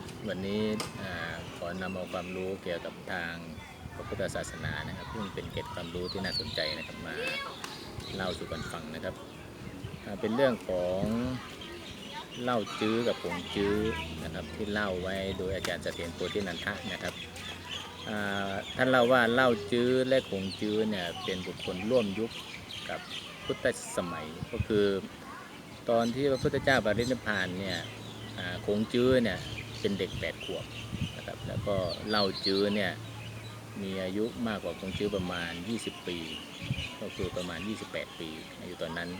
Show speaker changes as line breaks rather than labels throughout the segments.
ครับวันนี้ขอนำเอาความรู้เกี่ยวกับทางพระพุทธศาสนานะครับซึ่งเป็นเกร็ดความรู้ที่น่าสนใจนะครับมาเล่าสู่กันฟังนะครับ เป็นเรื่องของเล่าจื้อกับผงจื้อนะครับที่เล่าไว้โดยอาจารย์เสถียรโพธินันทะนะครับท่านเล่าว่าเล่าจื้อและผงจื้อเนี่ยเป็นบุคคลร่วมยุคกับพุทธสมัยก็คือ ตอนที่พระพุทธเจ้าปรินิพพานเนี่ยคงจื้อเนี่ย เป็นเด็กแปดขวบนะครับ แล้วก็เล่าจื้อเนี่ยมีอายุมากกว่าคงจื้อประมาณ 20 ปี ก็คือประมาณ 28 ปีอายุตอนนั้น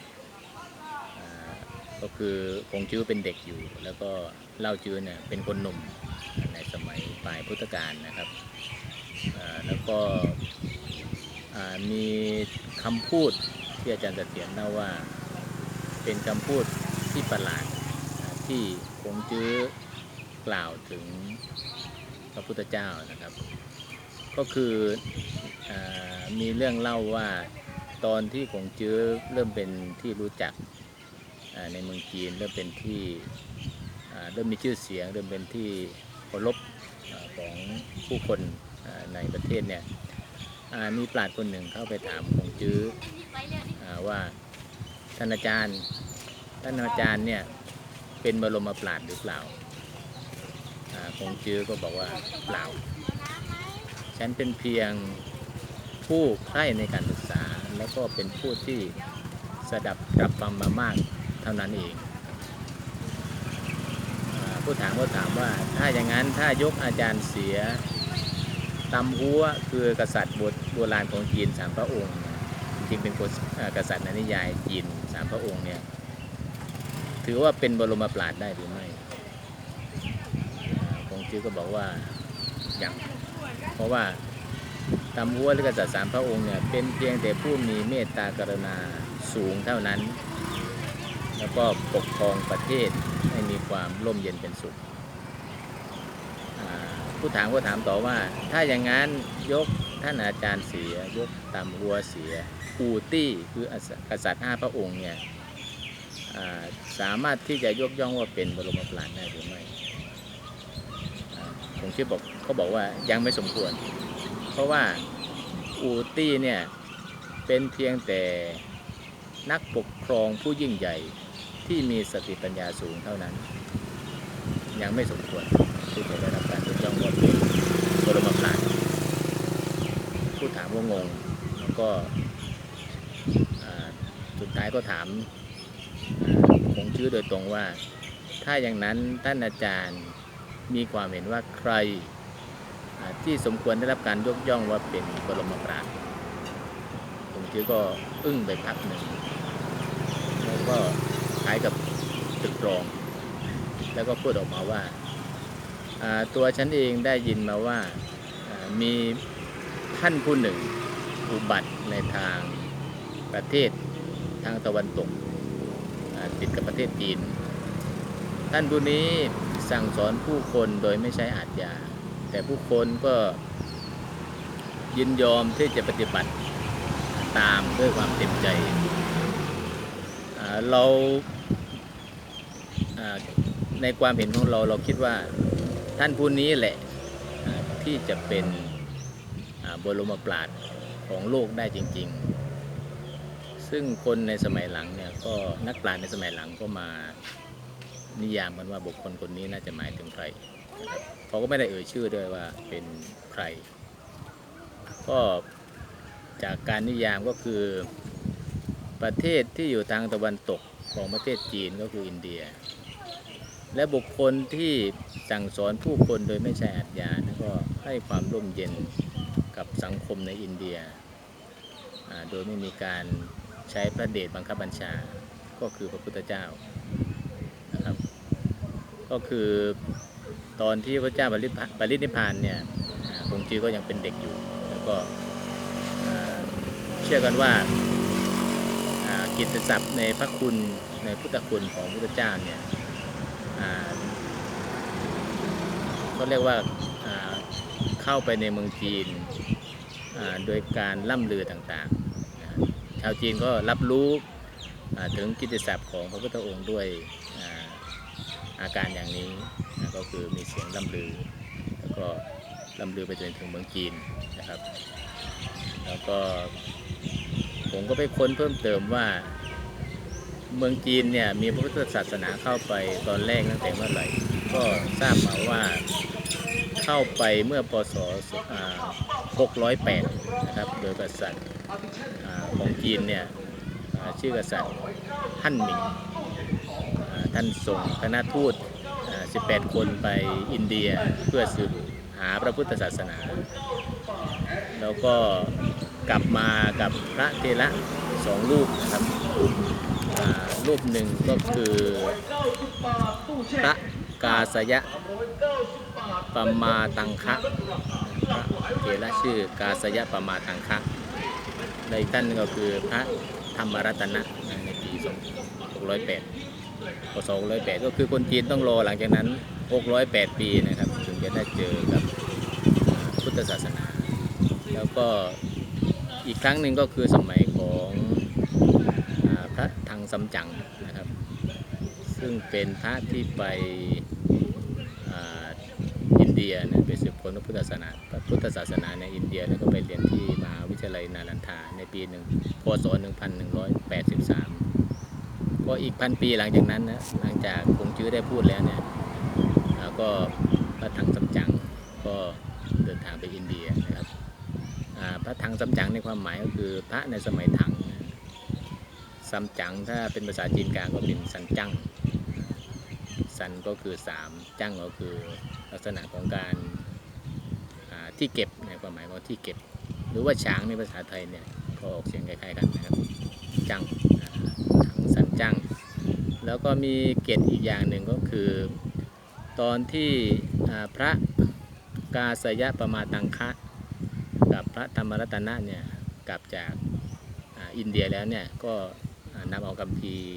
ก็คือคงจื้อเป็นเด็กอยู่ แล้วก็เล่าจื้อเนี่ยเป็นคนหนุ่มในสมัยปลายพุทธกาลนะครับแล้วก็มีคำพูดที่อาจารย์เสถียรเล่าว่า เป็นคำพูดที่ประหลาดที่คงจื้อ กล่าวถึงพระพุทธเจ้านะครับ ก็คืออมีเรื่องเล่าว่าตอนที่คงจื้อเริ่มเป็นที่รู้จักในเมืองจีนเริ่มเป็นที่เริ่มมีชื่อเสียง เริ่มเป็นที่เคารพของผู้คนในประเทศเนี่ยมีปราชญ์คนหนึ่งเข้าไปถามคงจื้อว่าท่านอาจารย์ท่านอาจารย์เนี่ยเป็นบรมปราดหรือเปล่า คงจื้อก็บอกว่าเปล่า ฉันเป็นเพียงผู้ใคร่ในการศึกษา แล้วก็เป็นผู้ที่สดับรับฟังมามากเท่านั้นเองอผู้ถามก็ถามว่าถ้าอย่างนั้นถ้ายกอาจารย์เสียตำหัวคือกษัตริย์บทโบราณของจีนสามพระองค์จริงเป็นกษัตริย์อ่ากษัตริย์ในนิยายจีนสามพระองค์เนี่ยถือว่าเป็นบรมปราดได้หรือไม่ จื้อก็บอกว่าอย่างเพราะว่าตำหัวหรือกษัตริย์สามพระองค์เนี่ยเป็นเพียงแต่ผู้มีเมตตากรุณาสูงเท่านั้น แล้วก็ปกครองประเทศให้มีความร่มเย็นเป็นสุขผู้ถามก็ถามต่อว่า ถ้าอย่างนั้นยกท่านอาจารย์เสีย ยกตำหัวเสียอูตี้คือกษัตริย์ห้าพระองค์เนี่ยสามารถที่จะยกย่องว่าเป็นบรมปราชญ์ได้หรือไม่ ผมคิดบอกเขาบอกว่ายังไม่สมควร เพราะว่าอูตี้เนี่ยเป็นเพียงแต่นักปกครองผู้ยิ่งใหญ่ที่มีสติปัญญาสูงเท่านั้น ยังไม่สมควรที่จะได้รับการยกย่องว่าเป็นบรมปราชผู้ถามก็งงแล้วก็สุดท้ายก็ถามคงชื่อโดยตรงว่า ถ้าอย่างนั้นท่านอาจารย์ มีความเห็นว่าใครที่สมควรได้รับการยกย่องว่าเป็นบรมปราชญ์ผมคิดก็อึ้งไปพักหนึ่งแล้วก็คล้ายกับตึกตรอง แล้วก็พูดออกมาว่า ตัวฉันเองได้ยินมาว่ามีท่านผู้หนึ่งอุบัติในทางประเทศทางตะวันตกติดกับประเทศจีน ท่านผู้นี้ สั่งสอนผู้คนโดยไม่ใช้อาจยา แต่ผู้คนก็ยินยอมที่จะปฏิบัติตามด้วยความเต็มใจ เราในความเห็นของเราเราคิดว่าท่านผู้นี้แหละที่จะเป็นบรมปราชญ์ของโลกได้จริง ๆ ซึ่งคนในสมัยหลังเนี่ยก็นักปราชญ์ในสมัยหลังก็มา นิยามกันว่าบุคคลคนนี้น่าจะหมายถึงใครเขาก็ไม่ได้เอ่ยชื่อด้วยว่าเป็นใคร ก็จากการนิยามก็คือประเทศที่อยู่ทางตะวันตกของประเทศจีนก็คืออินเดีย และบุคคลที่สั่งสอนผู้คนโดยไม่ใช่อาจญานะก็ให้ความร่มเย็นกับสังคมในอินเดีย โดยไม่มีการใช้พระเดชบังคับบัญชาก็คือพระพุทธเจ้า นะครับ ก็คือตอนที่พระเจ้าปริพปรินิพานเนี่ยอ่าคงจือก็ยังเป็นเด็กอยู่ แล้วก็เชื่อกันว่ากิตติศัพท์ในพระคุณในพุทธคุณของพระพุทธเจ้าเนี่ยอ่าก็เรียกว่าเข้าไปในเมืองจีนโดยการล่ำลือต่างๆ ชาวจีนก็รับรู้ถึงกิตติศัพท์ของพระพุทธองค์ด้วย อาการอย่างนี้นะก็คือมีเสียงล่ำลือ แล้วก็ล่ำลือไปจนถึงเมืองจีนนะครับ แล้วก็ผมก็ไปค้นเพิ่มเติมว่า เมืองจีนเนี่ยมีพระพุทธศาสนาเข้าไปตอนแรกตั้งแต่เมื่อไหร่ ก็ทราบมาว่าเข้าไปเมื่อปศ608 นะครับ โดยกษัตริย์ของจีนเนี่ยชื่อกษัตริย์ฮั่นหมิงอ่า ท่านส่งคณะทูต 18 คนไปอินเดียเพื่อสืบหาพระพุทธศาสนา แล้วก็กลับมากับพระเทระสองรูปนะครับรูปหนึ่งก็คือพระกาสยะปมาตังคะพระเทระชื่อกาสยะปมาตังคะในอีกท่านก็คือพระธรรมรัตนะในปี 2608 พศ608 ก็คือคนจีนต้องรอหลังจากนั้น 608 ปีนะครับถึงจะได้เจอกับพุทธศาสนา แล้วก็อีกครั้งหนึ่งก็คือสมัยของอพระทางซัมจังนะครับ ซึ่งเป็นพระที่ไปอินเดียนะไปสืบค้นพุทธศาสนาพุทธศาสนาในอินเดียแล้วก็ไปเรียนที่มหาวิทยาลัยนาลันทาในปีหนึ่งพศ 1183 ก็อีกพันปีหลังจากนั้นนะหลังจากคงจื้อได้พูดแล้วเนี่ยแล้วก็พระทางซัมจั๋งก็เดินทางไปอินเดียนะครับพระถังซัมจั๋งในความหมายก็คือพระในสมัยถังนะซัมจั๋งถ้าเป็นภาษาจีนกลางก็เป็นสันจังสันก็คือสามจังก็คือลักษณะของการที่เก็บในความหมายของที่เก็บ หรือว่าช้างในภาษาไทยเนี่ยก็ออกเสียงคล้ายๆกันนะครับจัง จัง แล้วก็มีเกตอีกอย่างหนึ่งก็คือ ตอนที่พระกาสยะประมาตังคะกับพระธรรมรัตนะเนี่ยกลับจากอินเดียแล้วเนี่ยก็นำเอาคัมภีร์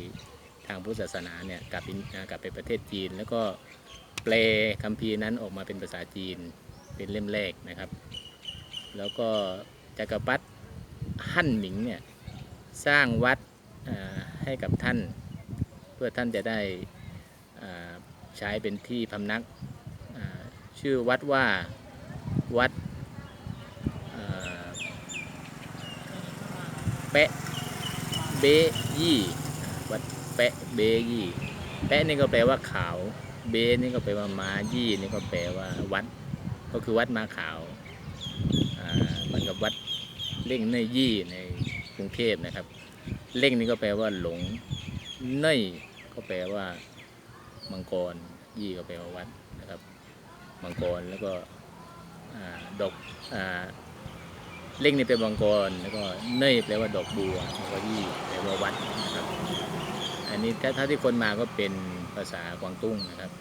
ทางพุทธศาสนาเนี่ยกลับกลับไปประเทศจีน แล้วก็แปลคัมภีร์นั้นออกมาเป็นภาษาจีนเป็นเล่มแรกนะครับ แล้วก็จักรพรรดิฮั่นหมิงเนี่ยสร้างวัด ให้กับท่าน เพื่อท่านจะได้ใช้เป็นที่พำนัก ชื่อวัดว่าวัดอ่าแปะเบยี่วัดแปะเบยี่แปะนี่ก็แปลว่าขาว เบนี่ก็แปลว่าม้ายี่นี่ก็แปลว่าวัด ก็คือวัดม้าขาวเหมันกับวัดเล่งเนยี่ในกรุงเทพนะครับ เล่งนี่ก็แปลว่าหลงเนยก็แปลว่า มังกร ยี่ก็แปลว่าวัดนะครับ มังกรแล้วก็ดอกอเล่งนี่เป็นมังกรแล้วก็เนยแปลว่าดอกบัวแล้วก็ยี่แปลว่าวัดนะครับ อันนี้ถ้าถ้าที่คนมาก็เป็นภาษากวางตุ้งนะครับ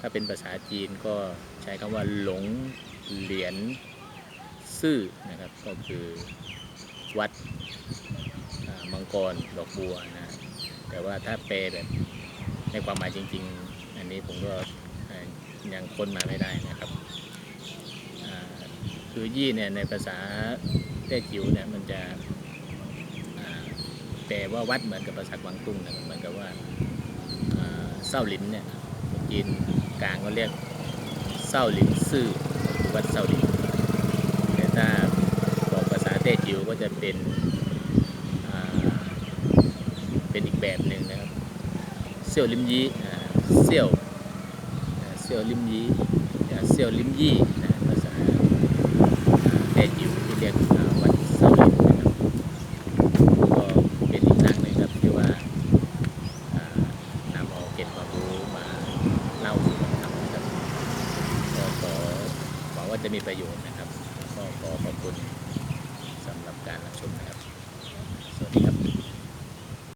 ถ้าเป็นภาษาจีนก็ใช้คำว่าหลงเหรียญซื่อนะครับ ก็คือวัด มังกรดอกบัวนะแต่ว่าถ้าแปลแบบในความหมายจริง ๆ อันนี้ผมก็ยังค้นมาไม่ได้นะครับคือยี่เนี่ยในภาษาแต้จิ๋วเนี่ยมันจะแปลว่าวัดเหมือนกับภาษากวางตุ้งนะเหมือนกับว่าเศร้าหลินเนี่ยคนจีนกลางก็เรียกเศร้าหลินซื่อวัดเศร้าหลินแต่ถ้าบอกภาษาแต้จิ๋วก็จะเป็น เป็นอีกแบบหนึ่งนะครับเซี่ยวลิมยี่เซี่ยวเซี่ยวลิมยี่เซี่ยวลิมยี่